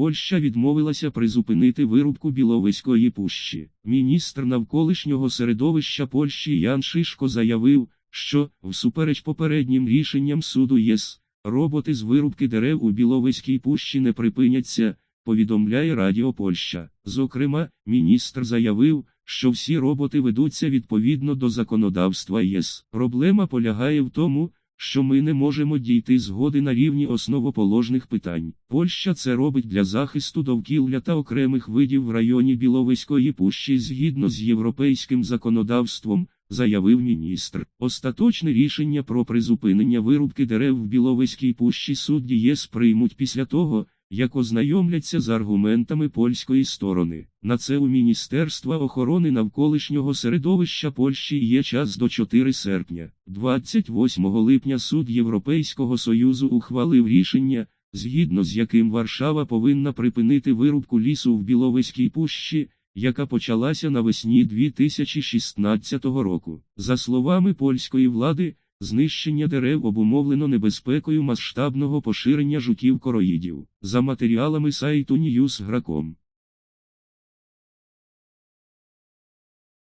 Польща відмовилася призупинити вирубку Біловезької пущі. Міністр навколишнього середовища Польщі Ян Шишко заявив, що, всупереч попереднім рішенням суду ЄС, роботи з вирубки дерев у Біловезькій пущі не припиняться, повідомляє Радіо Польща. Зокрема, міністр заявив, що всі роботи ведуться відповідно до законодавства ЄС. Проблема полягає в тому, що ми не можемо дійти згоди на рівні основоположних питань. Польща це робить для захисту довкілля та окремих видів в районі Біловезької пущі згідно з європейським законодавством, заявив міністр. Остаточне рішення про призупинення вирубки дерев в Біловезькій пущі судді ЄС приймуть після того, як ознайомляться з аргументами польської сторони. На це у Міністерства охорони навколишнього середовища Польщі є час до 4 серпня. 28 липня суд Європейського Союзу ухвалив рішення, згідно з яким Варшава повинна припинити вирубку лісу в Біловезькій пущі, яка почалася навесні 2016 року. За словами польської влади, Знищення дерев обумовлено небезпекою масштабного поширення жуків короїдів. За матеріалами сайту Newsgrakом.